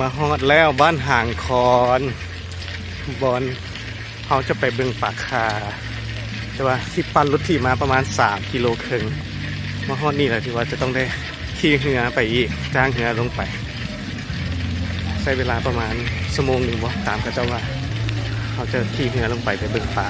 มาฮอดแล้วบ้านห่างคอนบอลเขาจะไปเบิ่งปากคา แต่ว่าที่ปั่นรถที่มาประมาณ 3 กิโลครึ่งมาฮอดนี่แหละที่ว่าจะต้องได้ขี่เรือไปอีกจ้างเรือลงไป ใช้เวลาประมาณชั่วโมงหนึ่งวะตามกับเจ้าว่าเขาจะขี่เรือลงไปไปเบิ่งป่า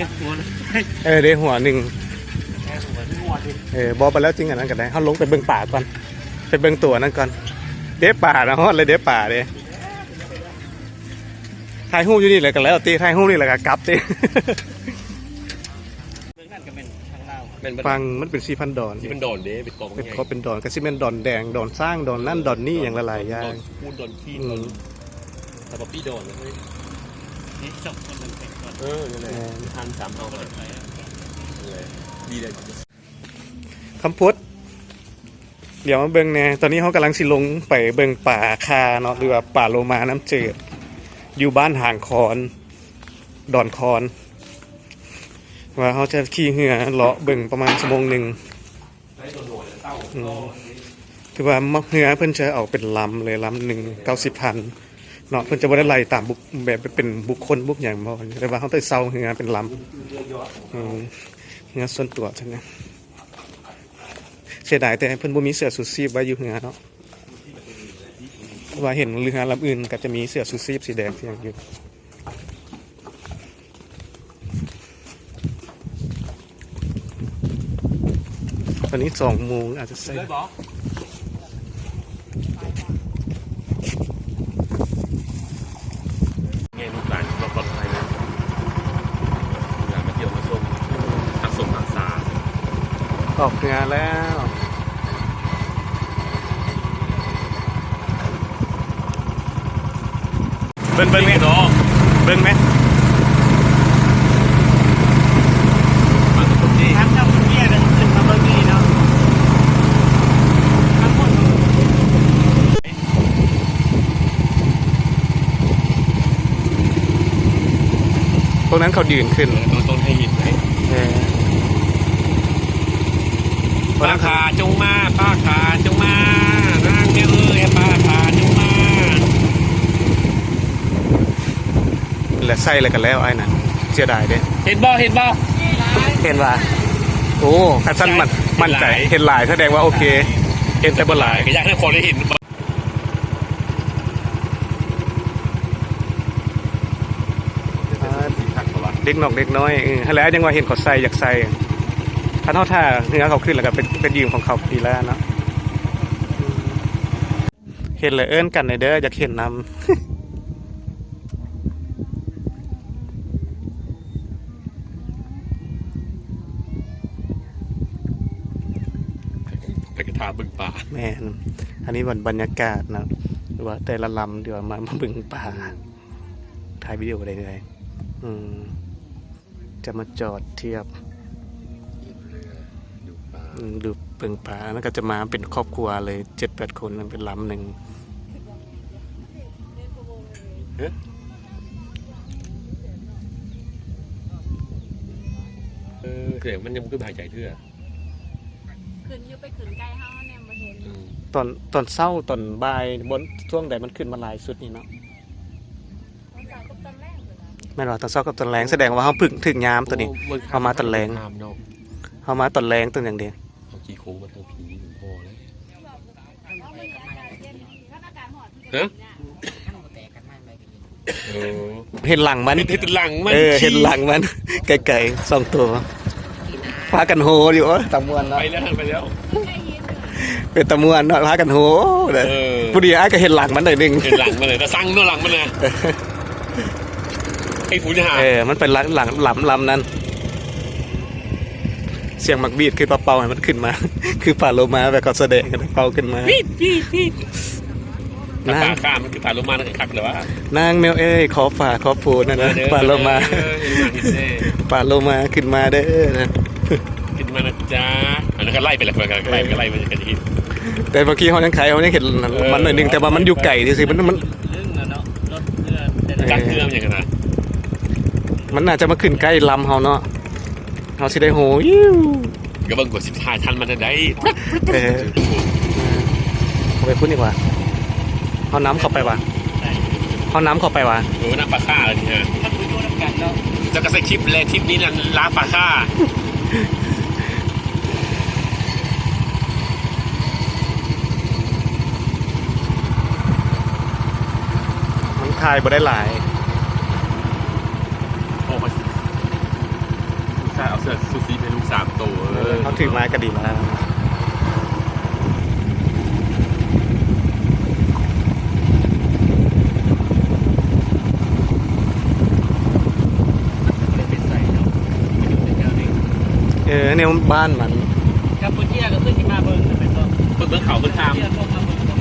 ด็กหัวนะเออเดี๋ยวหัวหนึ่งแค่หัวที่หัวดิเออบอกไปแล้วจริงอันนั้นกันได้เขาลงไปเบิ่งป่าก่อนไปเบิ่งตัวนั้นก่อนเด้ป่านะฮอดเลยเด้ป่าเด้ถ่ายรูปอยู่นี่เลยกันแล้วตีถ่ายรูปนี่แหละกับกลับตีเรื่องนั้นก็เป็นทางเล่าเป็นฟังมันเป็นสีพันดอนที่เป็นโดนเด้เป็นกองเป็นเขาเป็นดอนก็สิเป็นดอนแดงดอนสร้างดอนนั่นดอนนี่อย่างละหลายอย่างพูดโดนขี้อืโดนมแต่ป๊อปปี้โดนเลยนี่จบคนหนึ่ง เป็นคนเออนั่นแหละทันสามเอาเลยเลยดีเลยคำพุทธเดี๋ยวมาเบิ่งแน่ตอนนี้เขากำลังสิลงไปเบิ่งป่าคาเนาะหรือว่าป่าโลมาน้ำจืดอยู่บ้านห่างคอน ดอนคอน ว่าเขาจะขี่เหือเลาะเบิ่งประมาณชั่วโมงหนึ่งอืมคือว่าเหือเพิ่นจะเอาเป็นลำเลยลำหนึ่งเก้าสิบพัน เนาะเพิ่นจะบ่ได้ไล่ตามบุคแบบเป็นบุคคลบุคอย่างบ่แต่ว่าเขาไปเซาเหือเป็นลำอืมเหือส่วนตัวทั้งนั้นเสียดายแต่เพิ่นบ่มีเสื้อสูทซีพไว้อยู่เหือเนาะว่าเห็นเรือลำอื่นก็จะมีเสื้อสูทซีพสีแดงที่ยังอยู่ตอนนี้สองโมงอาจจะใส่ เลยบอกไงลูกหลานเราปลอดภัยนะลูกหลานมาเที่ยวมาชมทักสมทักษา ออกงานแล้วเบิ้งเบิ้งไหมเนาะเบิ้งไหมมาสุดที่ทำเจ้าคุณเนี่ยเดินขึ้นมาเบอร์นี้เนาะทั้งหมดพวกนั้นเขายืนขึ้นโดนต้นให้หินไหม เออพวก ป้านั้นเขาขาจงมาป้าขาจงมานางแม่เอ้ยป้าขาจงมาแหละใส่อะไรกันแล้วไอ้น่ะเสียดายเด้เห็นบ่เห็นบ่เห็นว่าโอ้คันสั้นมันมั่นใจเห็นหลายแสดงว่าโอเคเห็นแต่บนหลายก็อยากให้คนได้เห็นบ่เด็กนอกเด็กน้อยเออแล้วยังว่าเห็นเขาใส่อยากใส่ ถ้าเท่าท่าเนื้อเขาขึ้นแล้วก็เป็นเป็นยืมของเขาปีแล้วเนาะเห็นเลยเอิ้นกันในอยเด้ออยากเห็นนำไปกระทาบึงป่าแม่นอันนี้บนบรรยากาศนะหรือว่าแต่ละลำเดี๋ยวมามาบึงป่าถ่ายวิดีโออะไรเลยอืมจะมาจอดเทียบ ดูป่าอืมดูบึงป่าแล้วก็จะมาเป็นครอบครัวเลยเจ็ดแปดคนเป็นลำหนึ่งเออเสียงมันยังไม่ขึ้นหายใจเทื่อขึ้นอยู่ไปขึ้นไกลเฮาแนมบ่เห็นอืมตอนตอนเศร้าตอนบ่ายบนช่วงใดมันขึ้นมาหลายสุดนี่เนาะมันจากกับตอนแรกเลยนะไม่หรอกตอนเศร้ากับตอนแรงแสดงว่าเขาพึ่งถึงยามตัวนี้โอ้ยเอามาตะแลงน้ำเนาะเขามาตอนแรงตัวอย่างเดียว เอาจีโค้งมาทางผีหลวงพ่อเลยเอามันอากาศเย็นถ้าอากาศร้อนที่ฮะเนี่ยเออเห็นหลังมัน เห็นหลังมันเออเห็นหลังมันไก่ๆสองตัวพากันโหอยู่โอ้ยตะมวนเนาะไปแล้วไปแล้วใกล้หินเป็นตะมวนเนาะพากันโหเลยเออผู้ดีไอ้ายก็เห็นหลังมันหน่อยหนึงเห็นหลังมันเลยแต่สั่งเนื้อหลังมันนะไอ้ผู้จะหาเออมันเป็นหลังหลังลำลำนั้น เสียงมักบีดคือเป่าๆให้มันขึ้นมา คือป่าโลมาแบบเขาแสดงกันเป่าขึ้นมาพี่พี่พี่กับนั่ปางกข้ามมันคือปลาโลมานั่นคักเลยว่านางแมวเอ้ยขอฝากขอปูนะนะปลาโลมาเออเห็นมาเห็นเด้ปลาโลมาขึ้นมาเด้อนะขึ้นมานะจ๊ะอันนั้นก็ไล่ไปแล้วก็ไล่ก็ไล่ไปกันทีแต่เมื่อกี้เขายังขายเขายังเห็นมันหน่อยหนึงแต่ว่ามันอยู่ไก่ที่สิมันมันเรื่องเนาะรถเรือแต่ละจักเงื่อมอย่างนั้นนะมันน่าจะมาขึ้นใกล้ลำเขาเนาะ เขาสิได้โหยิ้วก็เบิ่งกดสิบท้ายทันมันได้เออเอาไปพูดดีกว่าเอาน้ำเข้าไปวะเอาน้ำเข้าไปวะโอ้น้ำปลาค่าเลยนี่ฮะถ้าคุยโยนน้ำกันเนาะจะกระใส่คลิปแรกคลิปนี้นะล้างปลาค่ามันทายบ่ได้หลาย โอ้มาสิใช่ เอาเสื้อซูซีเป็นลูกสามตัวเออเขาถือไม้กระดิ่งแล้วไม่เป็นใส่เนาะอยู่ในแถวนี้เออเนี่ยบ้านมันกัมพูชีก็ขึ้นที่มาเบิ่งนะเป็นต้นเบิ่งเบิ่งเขาเบิ่งทาม เที่ยวพวกมาเบิ่งเนา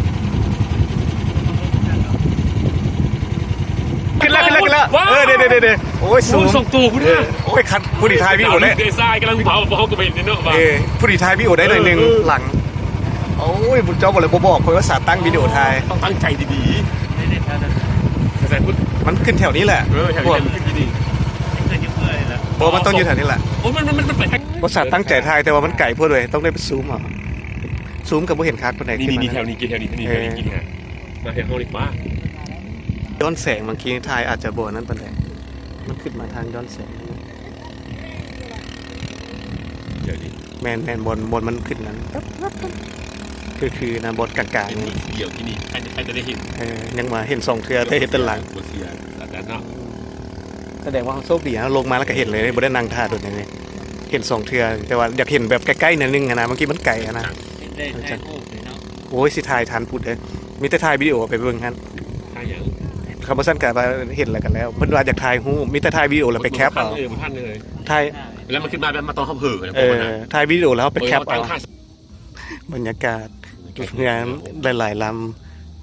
ะ ขึ้นแล้วขึ้นแล้วขึ้นแล้วว้าวเออเดี๋ยวเดี๋ยวเดี๋ยวโอ้ยสูสูงงส่งตัวกูเอเนี่ยอโอ้ยคัดผู้ดีทายพี่โอได้เดซ่ายกำลังเผาเผากูไปเห็นเนาะว่าเออผู้ดีทายพี่โอได้หน่อยหนึ่งเออหลังโอ้ยบุญเจ้าบอกเลยบ่บอกคนว่าสาตั้งวิดีโอทายต้องตั้งใจดีไม่ได้แถวนั้นๆกระแสพูดมันขึ้นแถวนี้แหละเออแถวบอนี้มันขึ้นดีไม่เคยยุ่งเลยแล้วบอกมันต้องอยู่แถวนี้แหละโอ้ยมันมันมันเปิดแท็กบริษัทตั้งใจทายแต่ว่ามันไก่พวกเลยต้องได้ไปซูมเอะซูมกับบ่เห็นคักคนไหนนี่ขึ้นนี่มานี่แถวนี้กินแถวนี้นี่แถวนี้กินฮะมาแถวนี้มา ย้อนแสงเมื่อกี้ทายอาจจะบ่นั้นปานใดมันขึ้นมาทางย้อนแสงเดี๋ยวนี้แมนแมนบนบนมันขึ้นนั้นปั๊บปั๊บปั๊บคือคือนะบนกลางๆนี่เดี๋ยวที่นี่ใครใครจะได้เห็นเออยังมาเห็นสองเทือแต่เห็นแต่หลังบนเสียสัตว์นั้นเนาะแสดงว่าเขาโชคดีนะลงมาแล้วก็เห็นเลยบ่ได้นั่งท่าโดดเลยเห็นสองเทือแต่ว่าอยากเห็นแบบใกล้ๆนิดนึงอะนะเมื่อกี้มันไกลอะนะได้ถ่ายรูปเลยเนาะโอ้ยสิถ่ายทันพูดเลยมีแต่ถ่ายวิดีโอไปเบิ่งกันถ้าอย่าง คำว่าสั้นกับเห็นแล้วกันแล้วเพิ่นว่าอยากถ่ายรูปมีแต่ถ่ายวิดีโอแล้วไปแคปเอาเออมันท่านเลยถ่ายแล้วมันขึ้นมาแบบมาตอนเขาเผือกนะเออถ่ายวิดีโอแล้วเอาไปแคปตั้เอางค่าบรรยากาศงานหลายๆล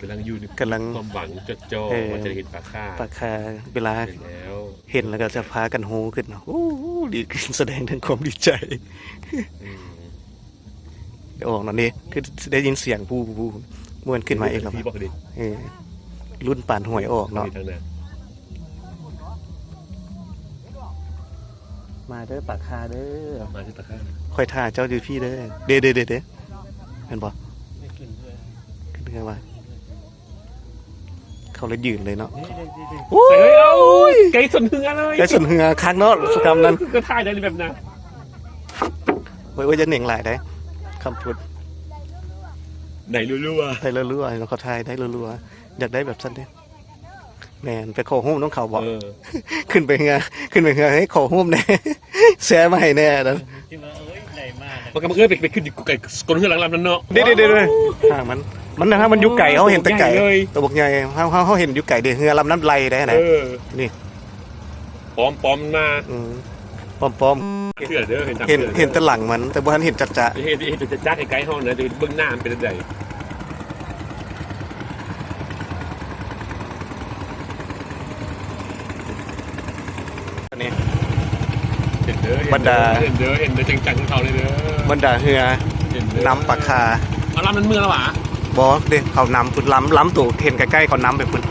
กำลังอยู่ในำกำลังความหวังจดจ่อเออว่าจะเห็นปลาค่าปากคาเวลาเห็นแล้วเห็นแล้วก็จะพากันโฮขึ้นเนาะโอ้โหดีขึ้นแสดงถึงความดีใจอืมเดี๋ยวออกเนาะนี่คือได้ยินเสียงผู้ผู้ผู้ม่วนขึ้นมาเองแล้วพี่บอกดิเออ รุ่นป่านหวยออกเนาะทางนั้นมาเด้อปากคาเด้อมาที่ปลาค่าคอยท่าเจ้าอยู่พี่เด้อ เด้อเด้อเด้อเด้อเห็นปะไม่ขึ้นด้วยขึ้นไปว่าเขาเลยยืนเลยเนาะนี่ได้ได้ได้โอ้เฮ้ยเอายไก่สนเหือเลยไอ้ส่วนเหือค้างเนาะสกรรมนั้นก็ถ่ายได้แบบนั้นโอ้ยโอ้ยจะเหน่งหลายได้คำพูด ไหนรู้ๆว่าได้รัวๆเราเขาทายได้รัวๆ อยากได้แบบสั้นเด้อแมนไปขอหุ้มน้องเขาบอก เออขึ้นไปเงาขึ้นไปเงาให้ขอหุ้มแน่แซะมาให้แน่นั้นที่ว่าเอ้ยไหนมากมันก็มันเอ้ยไปไปขึ้นอยู่ไก่กลนเหือหลังลำนั่นเนาะ เด้เด้เด้เด้อ่ามัน มันนะฮะมันอยู่ไก่เขาเห็นแต่ไก่ใหญ่เลย ตัวบกใหญ่เขาเขาเขาเห็นอยู่ไก่เดือเหือลำน้ำไหลได้ไหนเออนี่ปอมปอมมาอืมปอมปอมเถื่อเด้อเห็นเห็นเห็นแต่หลังมัน แต่บ่ทันเห็นจัดจะเห็นเห็นจะจ้าไกลๆห้องนะแต่เบื้องหน้ามันเป็นอะไร อันนี้ เห็นเด้อบรรดา เห็นเด้อเห็นเด้อจังๆของเขาเลยเด้อบรรดาเหือเห็นเด้อนำปากคาเอาลำนั้นเมืองแล้วหวะบอเด้เขานำพุ่นล้ำล้ำตัวเห็นใกล้ๆเขานำไปพุ่น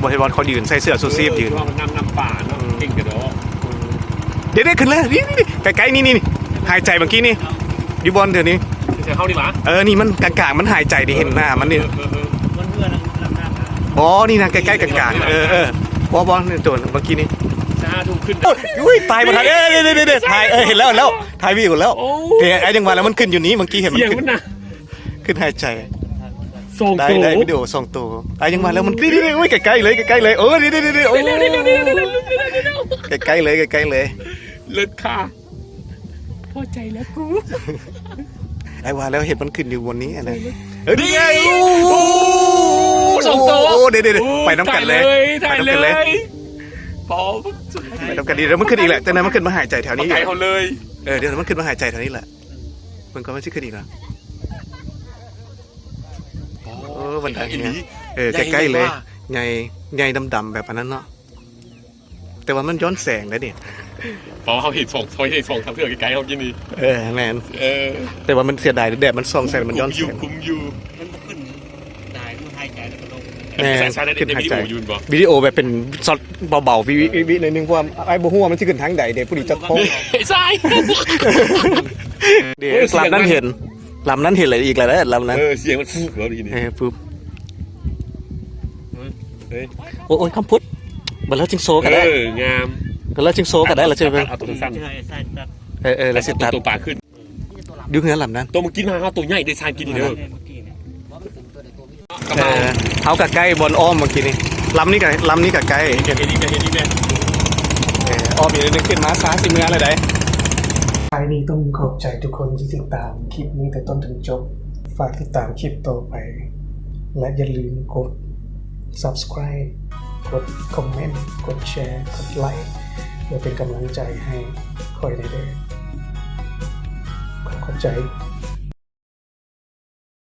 บ่เห็นบอลเขายืนใส่เสื้อซูซีฟยืนว่ามันนำนำป่าเนาะเก่งกระโดดเดี๋ยวได้ขึ้นแล้วนี่นี่นี่ใกล้ๆนี่นี่นี่หายใจเมื่อกี้นี่อยู่บอลเดี๋ยวนี้ใช่เข้าดีหวะเออนี่มันกลางๆมันหายใจดิเห็นหน้ามันนี่ เออเออเออมันเพื่อนลำหน้ามาบอนี่นะใกล้ๆกลางๆเออเออบอบอนี่ตัวเมื่อกี้นี่จะห้าทุ่ม ขึ้นโอ้ยอุ้ยตายหมดทันเอ้ยเดี๋ยวเดี๋ยวเดี๋ยวถ่ายเออเห็นแล้วเห็นแล้วถ่ายวิวแล้วโอ้เฮ้ยไอ้ยังว่าแล้วมันขึ้นอยู่นี้เมื่อกี้เห็นมันเสียงขึ้นมันนะขึ้นหายใจส่งได้ตัวได้วิดีโอส่งตัวไอ้ยังว่าแล้วมันนี่นี่นี่โอ้ยใกล้ๆเลยใกล้ๆเลยโอ้ยนี่นี่นี่โอ้ยใกล้ๆเลยใกล้ๆเลยเลิศค่ะพอใจแล้วกูไอ้ว่าแล้วเห็นมันขึ้นอยู่บนนี้อะไรเฮ้ยนี่ไงโอ้ส่งตัวโอ้เดี๋ยวเดี๋ยวไปน้ำกันเลยถ่ายไปเลน้ำกันเลยย พอไปน้ำกันดีแล้วมันขึ้นอีกแหละจากนั้นมันขึ้นมาหายใจแถวนี้อไก่ยู่เขาเลย เออเดี๋ยวมันขึ้นมาหายใจแถวนี้แหละมันก็ไม่ใช่ขึ้นอีกแล้วเออบันไดเนี่ยเออใกล้ๆเลยใหญ่ใหญ่ดำๆแบบอันนั้นเนาะแต่ว่ามันย้อนแสงแล้วเนี่ยเพราะว่าเขาเห็นสองเขาเห็นสองทางเถื่อนไกลๆเขากินนี่เออแมนเออแต่ว่ามันเสียดายแดดมันส่องแสงมันย้อนคุแสมอยู่งคุมอยู่ มันบ่ขึ้นได้มันหายใจ แล้วก็ลงแม่ใช่ใช่ในขึ้นในหายวิดีใจโอยูนบอกวิดีโอแบบเป็นช็อตเบาๆวิวิวิหน่อยนึงเพราะว่าไอ้บ่ฮู้ว่ามันสิขึ้นทางใดเด้ผู้ดีจะโค้งใช่เดี๋ยวลำนั้นเห็นลำนั้นเห็นอะไรอีกแล้วนะลำนั้นเออเสียงมันฟูแล้วดีนี่เออปุ๊บเฮ้ยโอ้ยคำพุทธบัดแล้วจึงโซกันได้เอองามบัดแล้วจึงโซกันได้แล้วใช่ไหมเอาตัวสั้นใช่ใช่ตัดเออเออแล้วสิตัดตัวปลาขึ้นดูเงินลำนั้นตัวมึงกินมาเอาตัวใหญ่ได้ชานกินอีกเด้อเมื่อกี้เนี่ยกระเอเป๋าอ เขากับใกล้บอลอ้อมเมื่อกี้นี่ลำนี้กับลำนี้กับใกล้เห็นเห็นนี่เห็นนี่แม่เอออ้อมอีกนิดนึงขึ้นมาซ้าสิเมืออะไรได้ท้ายนี้ต้องขอบใจทุกคนที่ติดตามคลิปนี้แต่ต้นถึงจบ ฝากติดตามคลิปต่อไป และอย่าลืมกด subscribe กดคอมเมนต์ กดแชร์ กดไลค์เพื่อเป็นกำลังใจให้คอยได้เด้อขอขอบใจ